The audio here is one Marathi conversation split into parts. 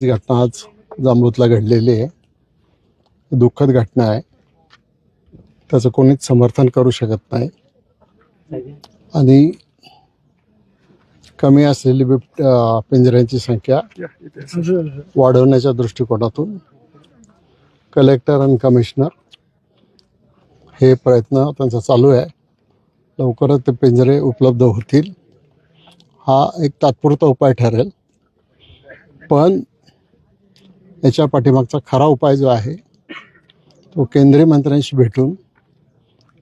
घटना आज जांबूतला घडलेली आहे. दुःखद घटना आहे. त्याचं कोणीच समर्थन करू शकत नाही. आणि कमी असलेली बिब पिंजऱ्यांची संख्या वाढवण्याच्या दृष्टिकोनातून कलेक्टर आणि कमिशनर हे प्रयत्न त्यांचा चालू आहे. लवकरच ते पिंजरे उपलब्ध होतील. हा एक तात्पुरता उपाय ठरेल. पण याच्या पाठीमागचा खरा उपाय जो आहे तो केंद्रीय मंत्र्यांशी भेटून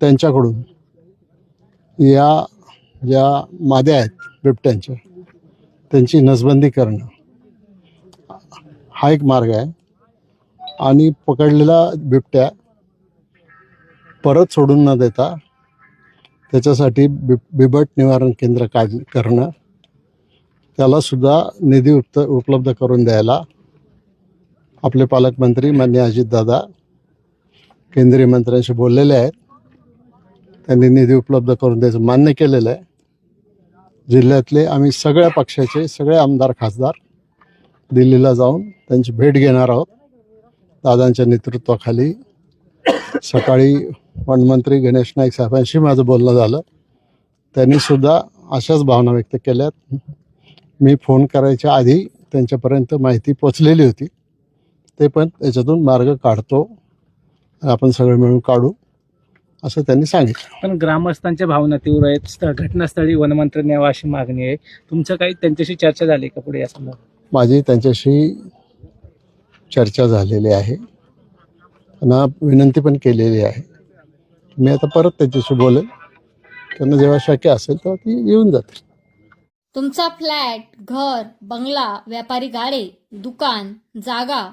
त्यांच्याकडून या ज्या माद्या आहेत बिबट्यांच्या त्यांची नसबंदी करणं हा एक मार्ग आहे. आणि पकडलेला बिबट्या परत सोडून न देता त्याच्यासाठी बिब बिबट निवारण केंद्र काढ करणं त्यालासुद्धा निधी उप उपलब्ध करून द्यायला आपले पालकमंत्री मान्य अजितदादा केंद्रीय मंत्र्यांशी बोललेले आहेत. त्यांनी निधी उपलब्ध करून द्यायचं मान्य केलेलं आहे. जिल्ह्यातले आम्ही सगळ्या पक्षाचे सगळे आमदार खासदार दिल्लीला जाऊन त्यांची भेट घेणार आहोत. दादांच्या नेतृत्वाखाली सकाळी वनमंत्री गणेश नाईक साहेबांशी माझं बोलणं झालं. त्यांनी सुद्धा अशाच भावना व्यक्त केल्यात. मी फोन करायच्या आधी त्यांच्यापर्यंत माहिती पोचलेली होती. ते पण त्याच्यातून मार्ग काढतो. आपण सगळे मिळून काढू असं त्यांनी सांगितलं. पण ग्रामस्थांच्या भावना तीव्र आहेत. स्थ- घटनास्थळी वनमंत्री न्यावा अशी मागणी आहे. तुमचं काही त्यांच्याशी चर्चा झाली का पुढे या संदर्भात? माझी त्यांच्याशी चर्चा झालेली आहे. त्यांना विनंती पण केलेली आहे. मी आता परत त्यांच्याशी बोलेल त्यांना जेव्हा शक्य असेल तेव्हा ती येऊन जातील. तुमचा फ्लॅट घर बंगला व्यापारी गाडे दुकान जागा